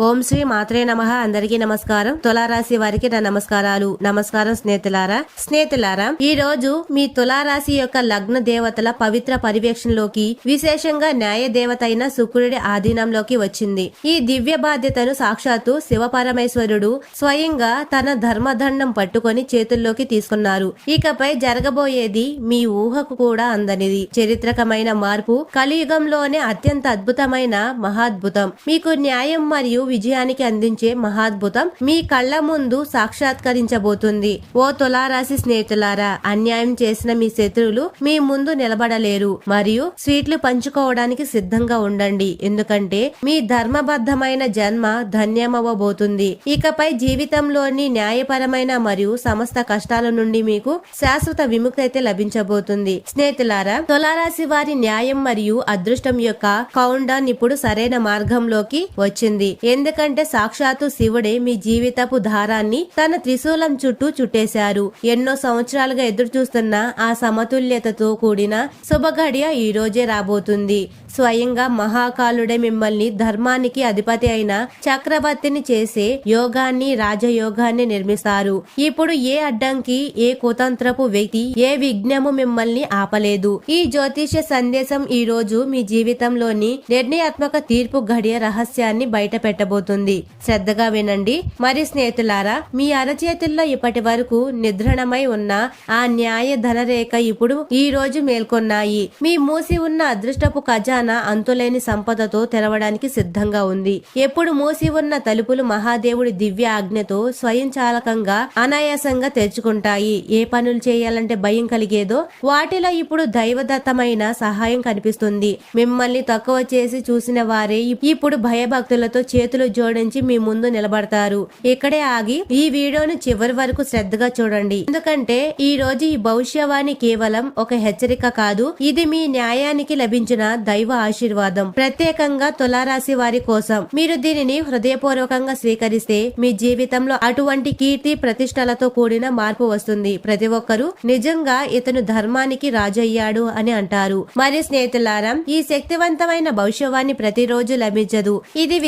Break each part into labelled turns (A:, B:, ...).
A: ఓం శ్రీ మాత్రే నమ. అందరికీ నమస్కారం. తులారాశి వారికి నా నమస్కారాలు. నమస్కారం స్నేహితులారా. స్నేహితులారా ఈ రోజు మీ తులారాశి యొక్క లగ్న దేవతల పవిత్ర పర్యవేక్షణలోకి విశేషంగా న్యాయ దేవత అయిన శుక్రుడి ఆధీనంలోకి వచ్చింది. ఈ దివ్య బాధ్యతను సాక్షాత్తు శివపరమేశ్వరుడు స్వయంగా తన ధర్మదండం పట్టుకొని చేతుల్లోకి తీసుకున్నారు. ఇకపై జరగబోయేది మీ ఊహకు కూడా అందనిది. చరిత్రకమైన మార్పు కలియుగంలోనే అత్యంత అద్భుతమైన మహాద్భుతం. మీకు న్యాయం మరియు విజయానికి అందించే మహాద్భుతం మీ కళ్ళ ముందు సాక్షాత్కరించబోతుంది. ఓ తులారాశి స్నేహితులారా అన్యాయం చేసిన మీ శత్రువులు మీ ముందు నిలబడలేరు. మరియు స్వీట్లు పంచుకోవడానికి సిద్ధంగా ఉండండి. ఎందుకంటే మీ ధర్మబద్ధమైన జన్మ ధన్యమవ్వబోతుంది. ఇకపై జీవితంలోని న్యాయపరమైన మరియు సమస్త కష్టాల నుండి మీకు శాశ్వత విముక్తి అయితే లభించబోతుంది. స్నేహితులారా తులారాశి వారి న్యాయం మరియు అదృష్టం యొక్క కౌంట్ డౌన్ ఇప్పుడు సరైన మార్గంలోకి వచ్చింది. ఎందుకంటే సాక్షాత్తు శివుడే మీ జీవితపు దారాన్ని తన త్రిశూలం చుట్టూ చుట్టేశారు. ఎన్నో సంవత్సరాలుగా ఎదురు చూస్తున్న ఆ సమతుల్యతతో కూడిన శుభగడియ ఈ రోజే రాబోతుంది. స్వయంగా మహాకాలుడే మిమ్మల్ని ధర్మానికి అధిపతి అయిన చక్రవర్తిని చేసే యోగాన్ని రాజయోగాన్ని నిర్మిస్తారు. ఇప్పుడు ఏ అడ్డంకి ఏ కుతంత్రపు వ్యక్తి ఏ విఘ్నము మిమ్మల్ని ఆపలేదు. ఈ జ్యోతిష సందేశం ఈ రోజు మీ జీవితంలోని నిర్ణయాత్మక తీర్పు గడియ రహస్యాన్ని బయట పెట్టబోతుంది. శ్రద్ధగా వినండి. మరి స్నేహితులారా మీ అరచేతుల్లో ఇప్పటి వరకు నిద్రణమై ఉన్న ఆ న్యాయ ధనరేఖ ఇప్పుడు ఈ రోజు మేల్కొన్నాయి. మీ మూసి ఉన్న అదృష్టపు ఖజానా అంతులేని సంపదతో తెరవడానికి సిద్ధంగా ఉంది. ఎప్పుడు మూసి ఉన్న తలుపులు మహాదేవుడి దివ్య ఆజ్ఞతో స్వయంచాలకంగా అనాయాసంగా తెరుచుకుంటాయి. ఏ పనులు చేయాలంటే భయం కలిగేదో వాటిలో ఇప్పుడు దైవదత్తమైన సహాయం కనిపిస్తుంది. మిమ్మల్ని తక్కువ చేసి చూసిన వారే ఇప్పుడు భయభక్తులతో చేతులు జోడించి మీ ముందు నిలబడతారు. ఇక్కడే ఆగి ఈ వీడియోను చివరి వరకు శ్రద్ధగా చూడండి. ఎందుకంటే ఈ రోజు ఈ భవిష్యవాణి కేవలం ఒక హెచ్చరిక కాదు ఇది మీ న్యాయానికి లభించిన దైవ ఆశీర్వాదం. ప్రత్యేకంగా తులారాశి వారి కోసం మీరు దీనిని హృదయపూర్వకంగా స్వీకరిస్తే మీ జీవితంలో అటువంటి కీర్తి ప్రతిష్టలతో కూడిన మార్పు వస్తుంది. ప్రతి ఒక్కరూ నిజంగా ఇతను ధర్మానికి రాజయ్యాడు అని అంటారు. మరి స్నేహితులారా ఈ శక్తివంతమైన భవిష్యవాణి ప్రతిరోజు లభించదు. ఇది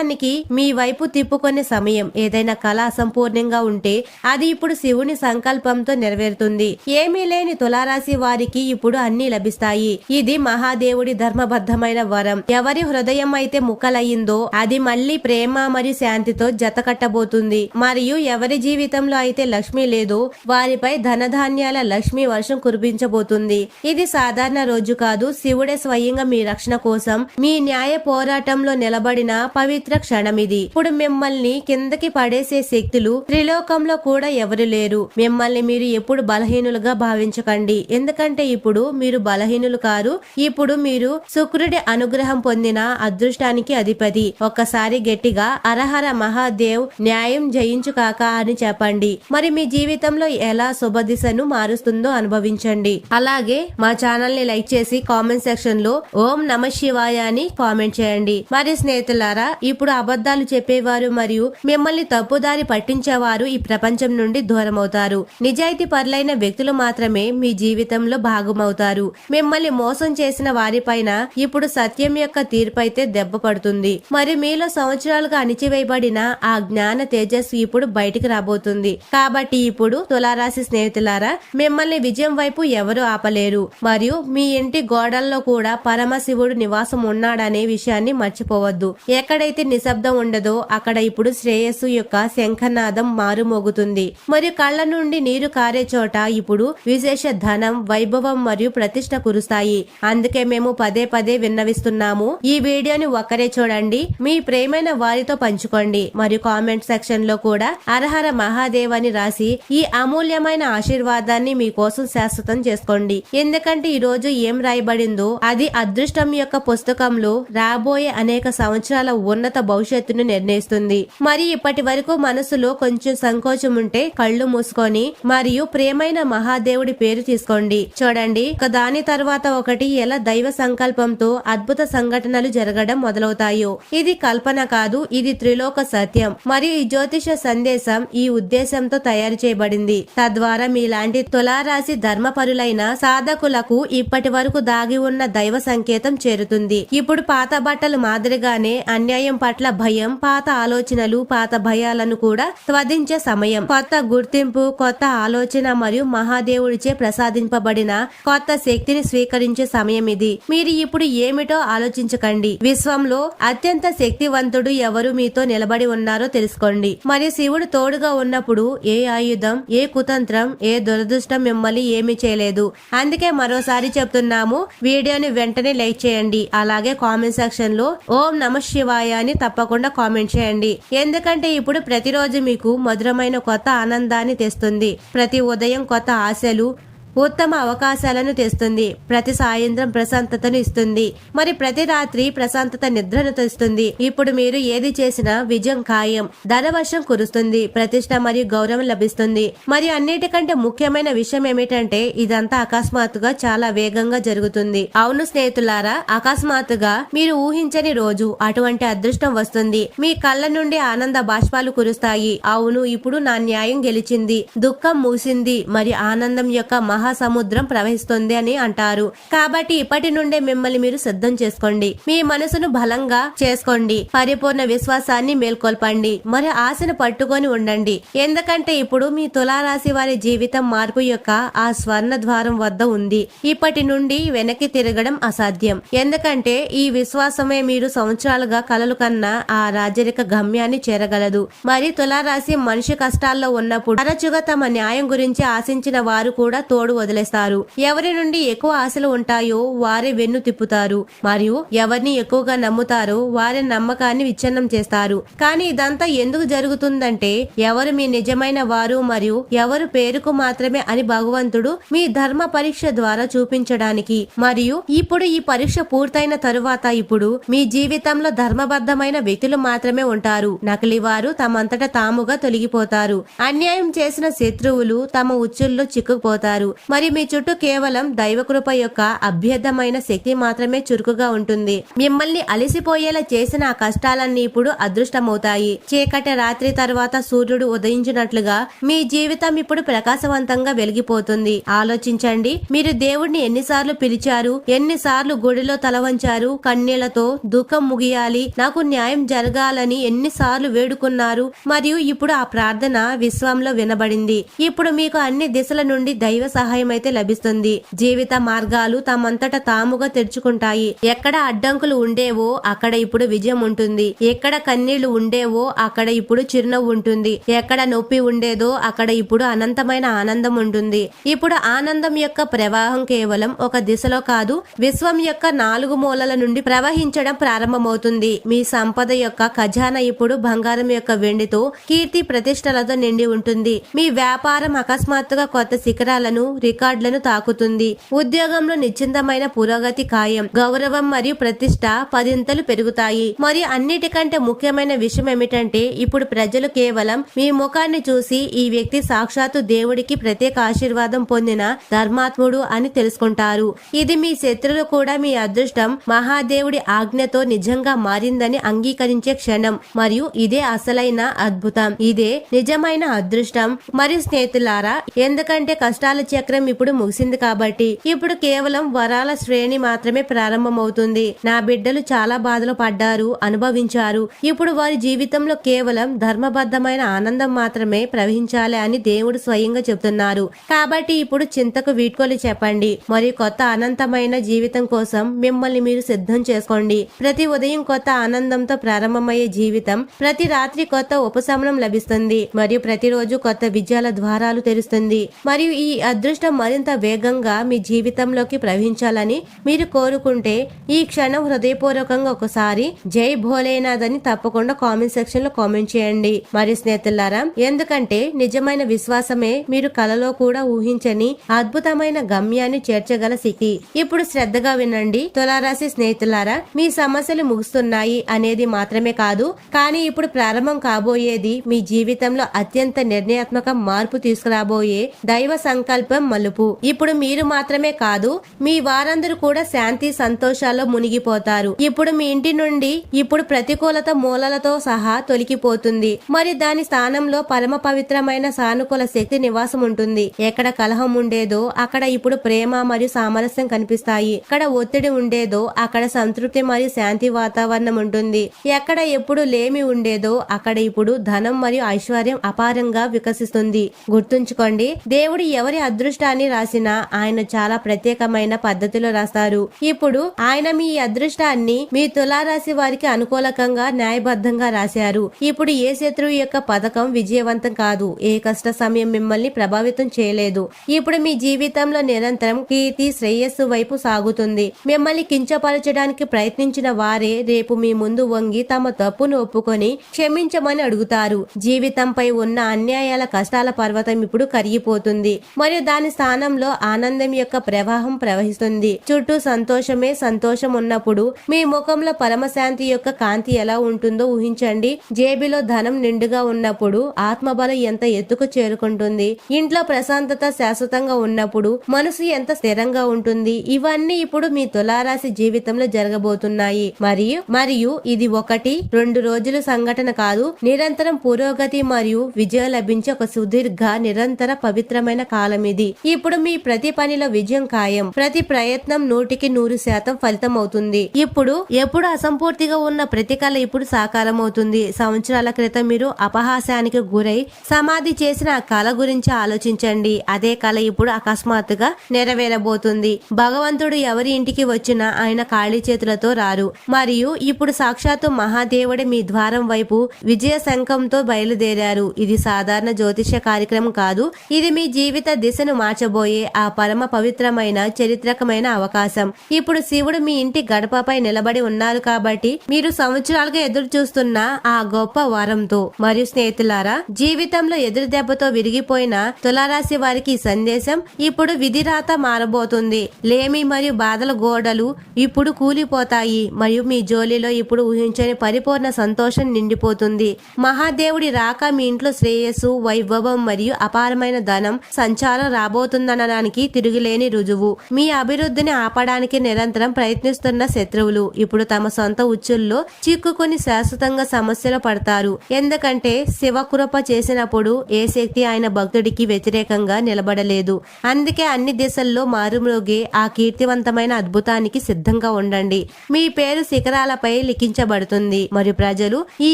A: విశ్వాసానికి మీ వైపు తిప్పుకునే సమయం ఏదైనా కళ అసంపూర్ణంగా ఉంటే అది ఇప్పుడు శివుని సంకల్పంతో నెరవేరుతుంది. ఏమీ లేని తులారాశి వారికి ఇప్పుడు అన్ని లభిస్తాయి. ఇది మహాదేవుడి ధర్మబద్ధమైన వరం. ఎవరి హృదయం అయితే ముక్కలయ్యిందో అది మళ్ళీ ప్రేమ మరియు శాంతితో జతకట్టబోతుంది. మరియు ఎవరి జీవితంలో అయితే లక్ష్మి లేదో వారిపై ధనధాన్యాల లక్ష్మి వర్షం కురిపించబోతుంది. ఇది సాధారణ రోజు కాదు. శివుడే స్వయంగా మీ రక్షణ కోసం మీ న్యాయ పోరాటంలో నిలబడిన పవిత్ర క్షణం ఇది ఇప్పుడు మిమ్మల్ని కిందకి పడేసే శక్తులు త్రిలోకంలో కూడా ఎవరు లేరు. మిమ్మల్ని మీరు ఎప్పుడు బలహీనులుగా భావించకండి. ఎందుకంటే ఇప్పుడు మీరు బలహీనులు కారు. ఇప్పుడు మీరు శుక్రుడి అనుగ్రహం పొందిన అదృష్టానికి అధిపతి. ఒక్కసారి గట్టిగా అరహర మహాదేవ్ న్యాయం జయించు కాక అని చెప్పండి. మరి మీ జీవితంలో ఎలా శుభ దిశను మారుస్తుందో అనుభవించండి. అలాగే మా ఛానల్ని లైక్ చేసి కామెంట్ సెక్షన్లో ఓం నమ శివాయ అని కామెంట్ చేయండి. మరి స్నేహితులారా ఇప్పుడు అబద్ధాలు చెప్పేవారు మరియు మిమ్మల్ని తప్పుదారి పట్టించేవారు ఈ ప్రపంచం నుండి దూరమవుతారు. నిజాయితీ పరులైన వ్యక్తులు మాత్రమే మీ జీవితంలో భాగమవుతారు. మిమ్మల్ని మోసం చేసిన వారిపైన ఇప్పుడు సత్యం యొక్క తీర్పు అయితే దెబ్బ పడుతుంది. మరి మీలో సంవత్సరాలుగా అణిచివేయబడిన ఆ జ్ఞాన తేజస్సు ఇప్పుడు బయటికి రాబోతుంది. కాబట్టి ఇప్పుడు తులారాశి స్నేహితులారా మిమ్మల్ని విజయం వైపు ఎవరు ఆపలేరు. మరియు మీ ఇంటి గోడల్లో కూడా పరమశివుడు నివాసం ఉన్నాడనే విషయాన్ని మర్చిపోవద్దు. ఎక్కడైతే నిశ్శబ్దం ఉండదో అక్కడ ఇప్పుడు శ్రేయస్సు యొక్క శంఖనాదం మారుమోగుతుంది. మరియు కళ్ళ నుండి నీరు కారే చోట ఇప్పుడు విశేష ధనం వైభవం మరియు ప్రతిష్ట కురుస్తాయి. అందుకే మేము పదే పదే విన్నవిస్తున్నాము. ఈ వీడియోని ఒక్కరే చూడండి. మీ ప్రేమైన వారితో పంచుకోండి. మరియు కామెంట్ సెక్షన్లో కూడా అరహర మహాదేవ్ అని రాసి ఈ అమూల్యమైన ఆశీర్వాదాన్ని మీకోసం శాశ్వతం చేసుకోండి. ఎందుకంటే ఈ రోజు ఏం రాయబడిందో అది అదృష్టం యొక్క పుస్తకంలో రాబోయే అనేక సంవత్సరాల ఉన్నత భవిష్యత్తును నిర్ణయిస్తుంది. మరి ఇప్పటి వరకు మనసులో కొంచెం సంకోచం ఉంటే కళ్ళు మూసుకొని మరియు ప్రేమైన మహాదేవుడి పేరు తీసుకోండి. చూడండి ఒక దాని తర్వాత ఒకటి ఎలా దైవ సంకల్పంతో అద్భుత సంఘటనలు జరగడం మొదలవుతాయో. ఇది కల్పన కాదు ఇది త్రిలోక సత్యం. మరియు ఈ జ్యోతిష సందేశం ఈ ఉద్దేశంతో తయారు చేయబడింది. తద్వారా మీలాంటి తులారాశి ధర్మపరులైన సాధకులకు ఇప్పటి వరకు దాగి ఉన్న దైవ సంకేతం చేరుతుంది. ఇప్పుడు పాత బట్టలు మాదిరిగానే అన్యాయం పట్ల భయం పాత ఆలోచనలు పాత భయాలను కూడా త్వదించే సమయం. కొత్త గుర్తింపు కొత్త ఆలోచన మరియు మహాదేవుడిచే ప్రసాదింపబడిన కొత్త శక్తిని స్వీకరించే సమయం ఇది. మీరు ఇప్పుడు ఏమిటో ఆలోచించకండి. విశ్వంలో అత్యంత శక్తివంతుడు ఎవరు మీతో నిలబడి ఉన్నారో తెలుసుకోండి. మరి శివుడు తోడుగా ఉన్నప్పుడు ఏ ఆయుధం ఏ కుతంత్రం ఏ దురదృష్టం మిమ్మల్ని ఏమి చేయలేదు. అందుకే మరోసారి చెప్తున్నాము వీడియోని వెంటనే లైక్ చేయండి. అలాగే కామెంట్ సెక్షన్లో ఓం నమ శివాయ అని తప్పకుండా కామెంట్ చేయండి. ఎందుకంటే ఇప్పుడు ప్రతిరోజు మీకు మధురమైన కొత్త ఆనందాన్ని తెస్తుంది. ప్రతి ఉదయం కొత్త ఆశలు ఉత్తమ అవకాశాలను తెస్తుంది. ప్రతి సాయంత్రం ప్రశాంతతను ఇస్తుంది. మరి ప్రతి రాత్రి ప్రశాంతత నిద్రను తెస్తుంది. ఇప్పుడు మీరు ఏది చేసినా విజయం ఖాయం. ధనవర్షం కురుస్తుంది. ప్రతిష్ట మరియు గౌరవం లభిస్తుంది. మరి అన్నిటికంటే ముఖ్యమైన విషయం ఏమిటంటే ఇదంతా అకస్మాత్తుగా చాలా వేగంగా జరుగుతుంది. అవును స్నేహితులారా అకస్మాత్తుగా మీరు ఊహించని రోజు అటువంటి అదృష్టం వస్తుంది. మీ కళ్ళ నుండి ఆనంద బాష్పాలు కురుస్తాయి. అవును ఇప్పుడు నా న్యాయం గెలిచింది. దుఃఖం మూసింది. మరి ఆనందం యొక్క మహాసముద్రం ప్రవహిస్తుంది అని అంటారు. కాబట్టి ఇప్పటి నుండే మిమ్మల్ని మీరు సిద్ధం చేసుకోండి. మీ మనసును బలంగా చేసుకోండి. పరిపూర్ణ విశ్వాసాన్ని మేల్కొల్పండి. మరి ఆశను పట్టుకొని ఉండండి. ఎందుకంటే ఇప్పుడు మీ తులారాశి వారి జీవితం మార్పు యొక్క ఆ స్వర్ణ ద్వారం వద్ద ఉంది. ఇప్పటి నుండి వెనక్కి తిరగడం అసాధ్యం. ఎందుకంటే ఈ విశ్వాసమే మీరు సంవత్సరాలుగా కలలు కన్నా ఆ రాజరిక గమ్యాన్ని చేరగలదు. మరి తులారాశి మనిషి కష్టాల్లో ఉన్నప్పుడు తరచుగా తమ న్యాయం గురించి ఆశించిన వారు కూడా తోడు వదిలేస్తారు. ఎవరి నుండి ఎక్కువ ఆశలు ఉంటాయో వారే వెన్ను తిప్పుతారు. మరియు ఎవరిని ఎక్కువగా నమ్ముతారో వారి నమ్మకాన్ని విచ్ఛిన్నం చేస్తారు. కానీ ఇదంతా ఎందుకు జరుగుతుందంటే ఎవరు మీ నిజమైన వారు మరియు ఎవరు పేరుకు మాత్రమే అని భగవంతుడు మీ ధర్మ పరీక్ష ద్వారా చూపించడానికి. మరియు ఇప్పుడు ఈ పరీక్ష పూర్తయిన తరువాత ఇప్పుడు మీ జీవితంలో ధర్మబద్ధమైన వ్యక్తులు మాత్రమే ఉంటారు. నకిలీ వారు తమంతట తాముగా తొలగిపోతారు. అన్యాయం చేసిన శత్రువులు తమ ఉచ్చుల్లో చిక్కుకుపోతారు. మరి మీ చుట్టూ కేవలం దైవకృప యొక్క అభ్యర్థమైన శక్తి మాత్రమే చురుకుగా ఉంటుంది. మిమ్మల్ని అలసిపోయేలా చేసిన ఆ కష్టాలన్నీ ఇప్పుడు అదృష్టమవుతాయి. చీకటి రాత్రి తర్వాత సూర్యుడు ఉదయించినట్లుగా మీ జీవితం ఇప్పుడు ప్రకాశవంతంగా వెలిగిపోతుంది. ఆలోచించండి మీరు దేవుడిని ఎన్నిసార్లు పిలిచారు ఎన్నిసార్లు గుడిలో తలవంచారు కన్నీళ్ళతో దుఃఖం ముగియాలి నాకు న్యాయం జరగాలని ఎన్నిసార్లు వేడుకున్నారు మరియు ఇప్పుడు ఆ ప్రార్థన విశ్వంలో వినబడింది. ఇప్పుడు మీకు అన్ని దిశల నుండి దైవ సహాయం అయితే లభిస్తుంది. జీవిత మార్గాలు తమంతట తాముగా తెరుచుకుంటాయి. ఎక్కడ అడ్డంకులు ఉండేవో అక్కడ ఇప్పుడు విజయం ఉంటుంది. ఎక్కడ కన్నీళ్ళు ఉండేవో అక్కడ ఇప్పుడు చిరునవ్వు ఉంటుంది. ఎక్కడ నొప్పి ఉండేదో అక్కడ ఇప్పుడు అనంతమైన ఆనందం ఉంటుంది. ఇప్పుడు ఆనందం యొక్క ప్రవాహం కేవలం ఒక దిశలో కాదు విశ్వం యొక్క నాలుగు మూలల నుండి ప్రవహించడం ప్రారంభమవుతుంది. మీ సంపద యొక్క ఖజానా ఇప్పుడు బంగారం యొక్క వెండితో కీర్తి ప్రతిష్టలతో నిండి ఉంటుంది. మీ వ్యాపారం అకస్మాత్తుగా కొత్త శిఖరాలను రికార్డులను తాకుతుంది. ఉద్యోగంలో నిశ్చింతమైన పురోగతి ఖాయం గౌరవం మరియు ప్రతిష్ట పదింతలు పెరుగుతాయి. మరియు అన్నిటికంటే ముఖ్యమైన విషయం ఏమిటంటే ఇప్పుడు ప్రజలు కేవలం మీ ముఖాన్ని చూసి ఈ వ్యక్తి సాక్షాత్తు దేవుడికి ప్రత్యేక ఆశీర్వాదం పొందిన ధర్మాత్ముడు అని తెలుసుకుంటారు. ఇది మీ శత్రులు కూడా మీ అదృష్టం మహాదేవుడి ఆజ్ఞతో నిజంగా మారిందని అంగీకరించే క్షణం మరియు ఇదే అసలైన అద్భుతం. ఇదే నిజమైన అదృష్టం. మరియు స్నేహితులారా ఎందుకంటే కష్టాల చక్ర ఇప్పుడు ముగిసింది కాబట్టి ఇప్పుడు కేవలం వరాల శ్రేణి మాత్రమే ప్రారంభమవుతుంది. నా బిడ్డలు చాలా బాధలు పడ్డారు అనుభవించారు. ఇప్పుడు వారి జీవితంలో కేవలం ధర్మబద్ధమైన ఆనందం మాత్రమే ప్రవహించాలి అని దేవుడు స్వయంగా చెబుతున్నారు. కాబట్టి ఇప్పుడు చింతకు వీడ్కోలు చెప్పండి. మరియు కొత్త అనంతమైన జీవితం కోసం మిమ్మల్ని మీరు సిద్ధం చేసుకోండి. ప్రతి ఉదయం కొత్త ఆనందంతో ప్రారంభమయ్యే జీవితం ప్రతి రాత్రి కొత్త ఉపశమనం లభిస్తుంది. మరియు ప్రతిరోజు కొత్త విజయాల ద్వారాలు తెరుస్తుంది. మరియు ఈ అదృష్టం మరింత వేగంగా మీ జీవితంలోకి ప్రవహించాలని మీరు కోరుకుంటే ఈ క్షణం హృదయపూర్వకంగా ఒకసారి జై భోలేనాథ్ అని తప్పకుండా కామెంట్ సెక్షన్లో కామెంట్ చేయండి. మరియు స్నేహితులారా ఎందుకంటే నిజమైన విశ్వాసమే మీరు కలలో కూడా ఊహించని అద్భుతమైన గమ్యాన్ని చేర్చగల శక్తి ఇప్పుడు శ్రద్ధగా వినండి. తులారాశి స్నేహితులారా మీ సమస్యలు ముగుస్తున్నాయి అనేది మాత్రమే కాదు కానీ ఇప్పుడు ప్రారంభం కాబోయేది మీ జీవితంలో అత్యంత నిర్ణయాత్మక మార్పు తీసుకురాబోయే దైవ సంకల్పం మలుపు. ఇప్పుడు మీరు మాత్రమే కాదు మీ వారందరూ కూడా శాంతి సంతోషాల్లో మునిగిపోతారు. ఇప్పుడు మీ ఇంటి నుండి ఇప్పుడు ప్రతికూలత మూలలతో సహా తొలికిపోతుంది మరి దాని స్థానంలో పరమ పవిత్రమైన సానుకూల శక్తి నివాసం ఉంటుంది. ఎక్కడ కలహం ఉండేదో అక్కడ ఇప్పుడు ప్రేమ మరియు సామరస్యం కనిపిస్తాయి. ఎక్కడ ఒత్తిడి ఉండేదో అక్కడ సంతృప్తి మరియు శాంతి వాతావరణం ఉంటుంది. ఎక్కడ ఎప్పుడు లేమి ఉండేదో అక్కడ ఇప్పుడు ధనం మరియు ఐశ్వర్యం అపారంగా వికసిస్తుంది. గుర్తుంచుకోండి దేవుడు ఎవరి అదృష్టాన్ని రాసినా ఆయన చాలా ప్రత్యేకమైన పద్ధతిలో రాస్తారు. ఇప్పుడు ఆయన మీ అదృష్టాన్ని మీ తులారాశి వారికి అనుకూలకంగా న్యాయబద్ధంగా రాశారు. ఇప్పుడు ఏ శత్రువు యొక్క పథకం విజయవంతం కాదు. ఏ కష్ట సమయం మిమ్మల్ని ప్రభావితం చేయలేదు. ఇప్పుడు మీ జీవితంలో నిరంతరం కీర్తి శ్రేయస్సు వైపు సాగుతుంది. మిమ్మల్ని కించపరచడానికి ప్రయత్నించిన వారే రేపు మీ ముందు వంగి తమ తప్పును ఒప్పుకొని క్షమించమని అడుగుతారు. జీవితంపై ఉన్న అన్యాయాల కష్టాల పర్వతం ఇప్పుడు కరిగిపోతుంది. మరియు దాని స్థానంలో ఆనందం యొక్క ప్రవాహం ప్రవహిస్తుంది. చుట్టూ సంతోషమే సంతోషం ఉన్నప్పుడు మీ ముఖంలో పరమశాంతి యొక్క కాంతి ఎలా ఉంటుందో ఊహించండి. జేబిలో ధనం నిండుగా ఉన్నప్పుడు ఆత్మబలం ఎంత ఎత్తుకు చేరుకుంటుంది. ఇంట్లో ప్రశాంతత శాశ్వతంగా ఉన్నప్పుడు మనసు ఎంత స్థిరంగా ఉంటుంది. ఇవన్నీ ఇప్పుడు మీ తులారాశి జీవితంలో జరగబోతున్నాయి. మరియు మరియు ఇది ఒకటి రెండు రోజుల సంఘటన కాదు. నిరంతరం పురోగతి మరియు విజయం లభించే ఒక సుదీర్ఘ నిరంతర పవిత్రమైన కాలం ఇది ఇప్పుడు మీ ప్రతి పనిలో విజయం ఖాయం. ప్రతి ప్రయత్నం నూటికి నూరు శాతం ఫలితం అవుతుంది ఇప్పుడు ఎప్పుడు అసంపూర్తిగా ఉన్న ప్రతి కళ ఇప్పుడు సాకారం అవుతుంది సంవత్సరాల క్రితం మీరు అపహాస్యానికి గురై సమాధి చేసిన ఆ కళ గురించి ఆలోచించండి. అదే కళ ఇప్పుడు అకస్మాత్తుగా నెరవేరబోతుంది. భగవంతుడు ఎవరి ఇంటికి వచ్చినా ఆయన ఖాళీ చేతులతో రారు. మరియు ఇప్పుడు సాక్షాత్తు మహాదేవుడే మీ ద్వారం వైపు విజయ శంఖంతో బయలుదేరారు. ఇది సాధారణ జ్యోతిష కార్యక్రమం కాదు. ఇది మీ జీవిత దిశను మార్చబోయే ఆ పరమ పవిత్రమైన చరిత్రకమైన అవకాశం. ఇప్పుడు శివుడు మీ ఇంటి గడపపై నిలబడి ఉన్నారు కాబట్టి మీరు సంవత్సరాలుగా ఎదురు చూస్తున్న ఆ గొప్ప వరంతో. మరియు స్నేహితులారా జీవితంలో ఎదురు దెబ్బతో విరిగిపోయిన తులారాశి వారికి సందేశం ఇప్పుడు విధిరాత మారబోతుంది. లేమి మరియు బాధల గోడలు ఇప్పుడు కూలిపోతాయి. మరియు మీ జోలిలో ఇప్పుడు ఊహించని పరిపూర్ణ సంతోషం నిండిపోతుంది. మహాదేవుడి రాక మీ ఇంట్లో శ్రేయస్సు వైభవం మరియు అపారమైన ధనం సంచారం రాబోతుందనడానికి తిరుగులేని రుజువు. మీ అభివృద్ధిని ఆపడానికి నిరంతరం ప్రయత్నిస్తున్న శత్రువులు ఇప్పుడు తమ సొంత ఉచ్చుల్లో చిక్కుకొని శాశ్వతంగా సమస్యలు పడతారు. ఎందుకంటే శివకృప చేసినప్పుడు ఏ శక్తి ఆయన భక్తుడికి వ్యతిరేకంగా నిలబడలేదు. అందుకే అన్ని దిశల్లో మారుమ్రోగి ఆ కీర్తివంతమైన అద్భుతానికి సిద్ధంగా ఉండండి. మీ పేరు శిఖరాలపై లిఖించబడుతుంది. మరియు ప్రజలు ఈ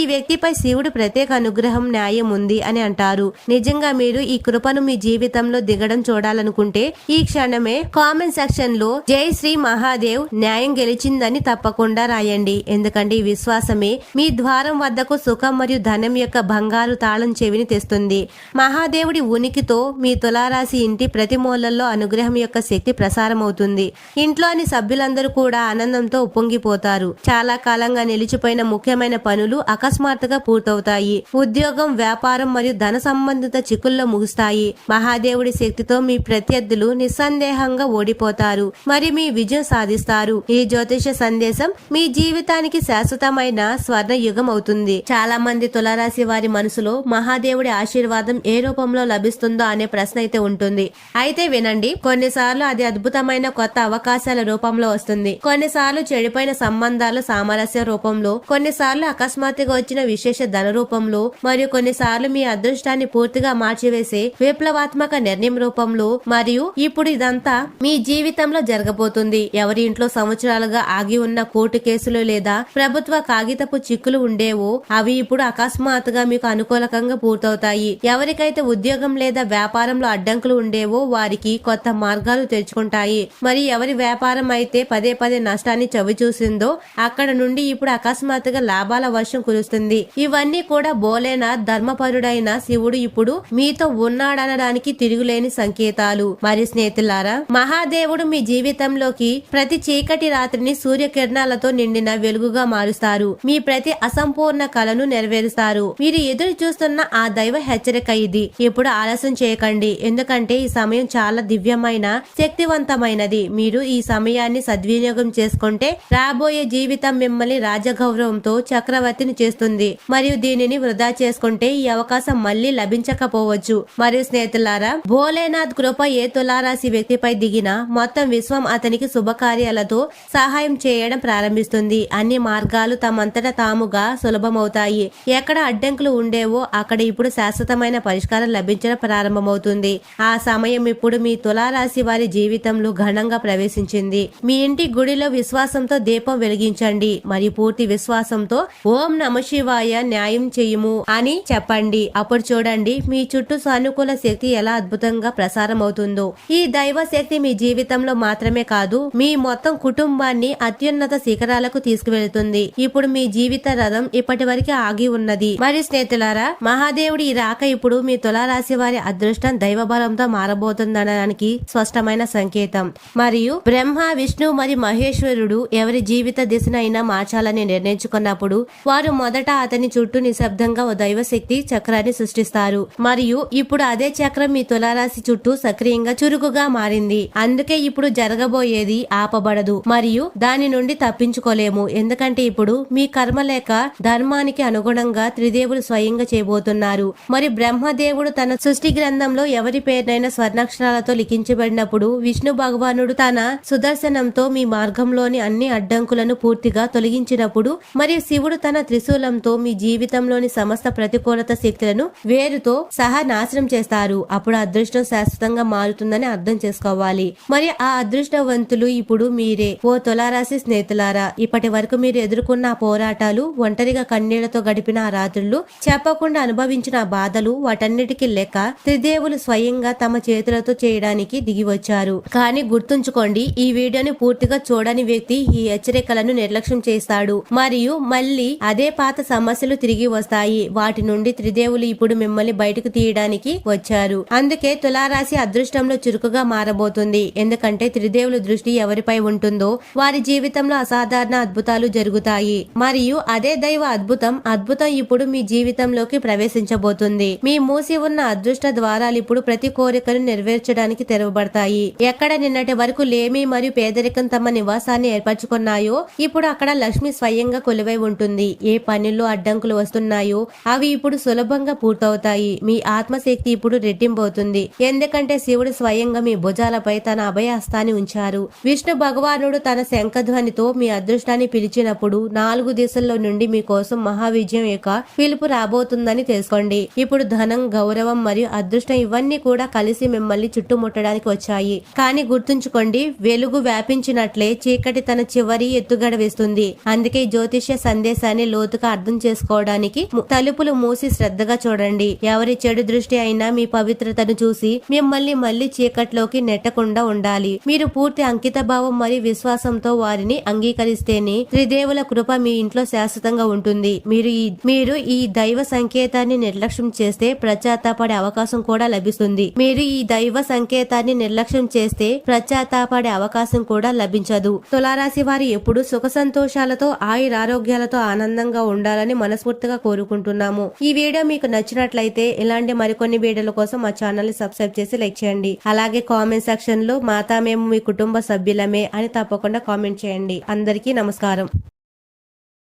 A: వ్యక్తిపై శివుడు ప్రత్యేక అనుగ్రహం న్యాయం ఉంది అని అంటారు. నిజంగా మీరు ఈ కృపను మీ జీవితంలో దిగడం చూడాలనుకుంటే ఈ క్షణమే కామెంట్ సెక్షన్లో జై శ్రీ మహాదేవ్ న్యాయం గెలిచిందని తప్పకుండా రాయండి. ఎందుకంటే ఈ విశ్వాసమే మీ ద్వారం వద్దకు సుఖం మరియు ధనం యొక్క బంగారు తాళం చెవిని తెస్తుంది. మహాదేవుడి ఉనికితో మీ తులారాశి ఇంటి ప్రతి మూలల్లో అనుగ్రహం యొక్క శక్తి ప్రసారం అవుతుంది ఇంట్లోని సభ్యులందరూ కూడా ఆనందంతో ఉప్పొంగిపోతారు. చాలా కాలంగా నిలిచిపోయిన ముఖ్యమైన పనులు అకస్మాత్తుగా పూర్తవుతాయి. ఉద్యోగం వ్యాపారం మరియు ధన సంబంధిత చిక్కుల్లో ముగుస్తాయి. మహాదేవుడి శక్తితో మీ ప్రత్యర్థులు నిస్సందేహంగా ఓడిపోతారు. మరి మీ విజయం సాధిస్తారు. ఈ జ్యోతిష సందేశం మీ జీవితానికి శాశ్వతమైన స్వర్ణ యుగం అవుతుంది చాలా మంది తులారాశి వారి మనసులో మహాదేవుడి ఆశీర్వాదం ఏ రూపంలో లభిస్తుందో అనే ప్రశ్న అయితే ఉంటుంది. అయితే వినండి కొన్నిసార్లు అది అద్భుతమైన కొత్త అవకాశాల రూపంలో వస్తుంది. కొన్నిసార్లు చెడిపోయిన సంబంధాలు సామరస్య రూపంలో కొన్నిసార్లు అకస్మాత్తుగా వచ్చిన విశేష ధన రూపంలో మరియు కొన్నిసార్లు మీ అదృష్టాన్ని పూర్తిగా మార్చివేసే విప్లవాత్మక నిర్ణయం రూపంలో మరియు ఇప్పుడు ఇదంతా మీ జీవితంలో జరగబోతుంది. ఎవరి ఇంట్లో సంవత్సరాలుగా ఆగి ఉన్న కోర్టు కేసులు లేదా ప్రభుత్వ కాగితపు చిక్కులు ఉండేవో అవి ఇప్పుడు అకస్మాత్తుగా మీకు అనుకూలకంగా పూర్తవుతాయి. ఎవరికైతే ఉద్యోగం లేదా వ్యాపారంలో అడ్డంకులు ఉండేవో వారికి కొత్త మార్గాలు తెరుచుకుంటాయి. మరి ఎవరి వ్యాపారం అయితే పదే పదే నష్టాన్ని చవి చూసిందో అక్కడ నుండి ఇప్పుడు అకస్మాత్తుగా లాభాల వర్షం కురుస్తుంది. ఇవన్నీ కూడా బోలేనాథ్ ధర్మపరుడైన శివుడు ఇప్పుడు మీతో ఉన్నాడనడానికి తిరుగులేని సంకేతాలు. మరి స్నేహితులారా మహాదేవుడు మీ జీవితంలోకి ప్రతి చీకటి రాత్రిని సూర్యకిరణాలతో నిండిన వెలుగుగా మారుస్తారు. మీ ప్రతి అసంపూర్ణ కళను నెరవేరుస్తారు. మీరు ఎదురు చూస్తున్న ఆ దైవ హెచ్చరిక ఇది. ఇప్పుడు ఆలస్యం చేయకండి. ఎందుకంటే ఈ సమయం చాలా దివ్యమైన శక్తివంతమైనది. మీరు ఈ సమయాన్ని సద్వినియోగం చేసుకుంటే రాబోయే జీవితం మిమ్మల్ని రాజగౌరవంతో చక్రవర్తిని చేస్తుంది. మరియు దీనిని వృధా చేసుకుంటే ఈ అవకాశం మళ్ళీ లభించకపోవచ్చు. మరియు స్నేహితులారా భోలేన జగన్నాథ్ కృప ఏ తులారాశి వ్యక్తిపై దిగినా మొత్తం విశ్వం అతనికి శుభకార్యాలతో సహాయం చేయడం ప్రారంభిస్తుంది. అన్ని మార్గాలు తమంతట తాముగా సులభమవుతాయి. ఎక్కడ అడ్డంకులు ఉండేవో అక్కడ ఇప్పుడు శాశ్వతమైన పరిష్కారం లభించడం ప్రారంభమవుతుంది. ఆ సమయం ఇప్పుడు మీ తులారాశి వారి జీవితంలో ఘనంగా ప్రవేశించింది. మీ ఇంటి గుడిలో విశ్వాసంతో దీపం వెలిగించండి. మరియు పూర్తి విశ్వాసంతో ఓం నమ శివాయ న్యాయం చేయుము అని చెప్పండి. అప్పుడు చూడండి మీ చుట్టూ సానుకూల శక్తి ఎలా అద్భుతంగా ప్రసారం అవుతుందో ఈ దైవ శక్తి మీ జీవితంలో మాత్రమే కాదు మీ మొత్తం కుటుంబాన్ని అత్యున్నత శిఖరాలకు తీసుకువెళ్తుంది. ఇప్పుడు మీ జీవిత రథం ఇప్పటి వరకు ఆగి ఉన్నది. మరి స్నేహితులారా మహాదేవుడి ఈ రాక ఇప్పుడు మీ తులారాశి వారి అదృష్టం దైవ బలంతో మారబోతుందనడానికి స్పష్టమైన సంకేతం. మరియు బ్రహ్మ విష్ణు మరియు మహేశ్వరుడు ఎవరి జీవిత దిశనైనా మార్చాలని నిర్ణయించుకున్నప్పుడు వారు మొదట అతని చుట్టూ నిశ్శబ్దంగా ఓ దైవశక్తి చక్రాన్ని సృష్టిస్తారు. మరియు ఇప్పుడు అదే చక్రం మీ తులారాశి చుట్టూ సక్రియంగా చురుకుగా మారింది. అందుకే ఇప్పుడు జరగబోయేది ఆపబడదు. మరియు దాని నుండి తప్పించుకోలేము. ఎందుకంటే ఇప్పుడు మీ కర్మ లేక ధర్మానికి అనుగుణంగా త్రిదేవులు స్వయంగా చేయబోతున్నారు. మరి బ్రహ్మదేవుడు తన సృష్టి గ్రంథంలో ఎవరి పేరునైనా స్వర్ణాక్షరాలతో లిఖించబడినప్పుడు విష్ణు భగవానుడు తన సుదర్శనంతో మీ మార్గంలోని అన్ని అడ్డంకులను పూర్తిగా తొలగించినప్పుడు మరియు శివుడు తన త్రిశూలంతో మీ జీవితంలోని సమస్త ప్రతికూలత శక్తులను వేరుతో సహా నాశనం చేస్తారు. అప్పుడు అదృష్టం శాశ్వతంగా మారుతుందని అర్థం చేసుకోవాలి. మరి ఆ అదృష్టవంతులు ఇప్పుడు మీరే. ఓ తులారాశి స్నేహితులారా ఇప్పటి వరకు మీరు ఎదుర్కొన్న పోరాటాలు ఒంటరిగా కన్నీళ్ళతో గడిపిన ఆ రాత్రులు చెప్పకుండా అనుభవించిన బాధలు వాటన్నిటికీ లెక్క త్రిదేవులు స్వయంగా తమ చేతులతో చేయడానికి దిగి వచ్చారు కానీ గుర్తుంచుకోండి ఈ వీడియోని పూర్తిగా చూడని వ్యక్తి ఈ హెచ్చరికలను నిర్లక్ష్యం చేస్తాడు. మరియు మళ్ళీ అదే పాత సమస్యలు తిరిగి వస్తాయి. వాటి నుండి త్రిదేవులు ఇప్పుడు మిమ్మల్ని బయటకు తీయడానికి వచ్చారు. అందుకే తులారా రాశి అదృష్టంలో చురుకుగా మారబోతుంది. ఎందుకంటే త్రిదేవుల దృష్టి ఎవరిపై ఉంటుందో వారి జీవితంలో అసాధారణ అద్భుతాలు జరుగుతాయి. మరియు అదే దైవ అద్భుతం అద్భుతం ఇప్పుడు మీ జీవితంలోకి ప్రవేశించబోతుంది. మీ మూసి ఉన్న అదృష్ట ద్వారాలు ఇప్పుడు ప్రతి కోరికను నెరవేర్చడానికి తెరవబడతాయి. ఎక్కడ నిన్నటి వరకు లేమి మరియు పేదరికం తమ నివాసాన్ని ఏర్పరచుకున్నాయో ఇప్పుడు అక్కడ లక్ష్మి స్వయంగా కొలువై ఉంటుంది. ఏ పనుల్లో అడ్డంకులు వస్తున్నాయో అవి ఇప్పుడు సులభంగా పూర్తవుతాయి. మీ ఆత్మశక్తి ఇప్పుడు రెట్టింపవుతుంది. ఎందుకంటే శివుడు స్వయంగా మీ భుజాలపై తన అభయహస్తాన్ని ఉంచారు. విష్ణు భగవానుడు తన శంఖధ్వనితో మీ అదృష్టాన్ని పిలిచినప్పుడు నాలుగు దిశల్లో నుండి మీకోసం మహావిజయం యొక్క పిలుపు రాబోతుందని తెలుసుకోండి. ఇప్పుడు ధనం గౌరవం మరియు అదృష్టం ఇవన్నీ కూడా కలిసి మిమ్మల్ని చుట్టుముట్టడానికి వచ్చాయి. కానీ గుర్తుంచుకోండి వెలుగు వ్యాపించినట్లే చీకటి తన చివరి ఎత్తుగడ వేస్తుంది. అందుకే జ్యోతిష్య సందేశాన్ని లోతుగా అర్థం చేసుకోవడానికి తలుపులు మూసి శ్రద్ధగా చూడండి. ఎవరి చెడు దృష్టి అయినా మీ పవిత్రతను చూసి మిమ్మల్ని మళ్ళీ చీకట్లోకి నెట్టకుండా ఉండాలి. మీరు పూర్తి అంకిత భావం మరియు విశ్వాసంతో వారిని అంగీకరిస్తేనే త్రిదేవుల కృప మీ ఇంట్లో శాశ్వతంగా ఉంటుంది. మీరు ఈ మీరు ఈ దైవ సంకేతాన్ని నిర్లక్ష్యం చేస్తే ప్రచాతాపడే అవకాశం కూడా లభిస్తుంది. మీరు ఈ దైవ సంకేతాన్ని నిర్లక్ష్యం చేస్తే ప్రచాతాపడే అవకాశం కూడా లభించదు. తులారాశి వారు ఎప్పుడు సుఖ సంతోషాలతో ఆయురారోగ్యాలతో ఆనందంగా ఉండాలని మనస్ఫూర్తిగా కోరుకుంటున్నాము. ఈ వీడియో మీకు నచ్చినట్లయితే ఇలాంటి మరికొన్ని వీడియోల కోసం మా ఛానల్ సబ్స్క్రైబ్ చేసి చేసి లైక్ చేయండి. అలాగే కామెంట్ సెక్షన్లో మాతా మేము మీ కుటుంబ సభ్యులమే అని తప్పకుండా కామెంట్ చేయండి. అందరికీ నమస్కారం.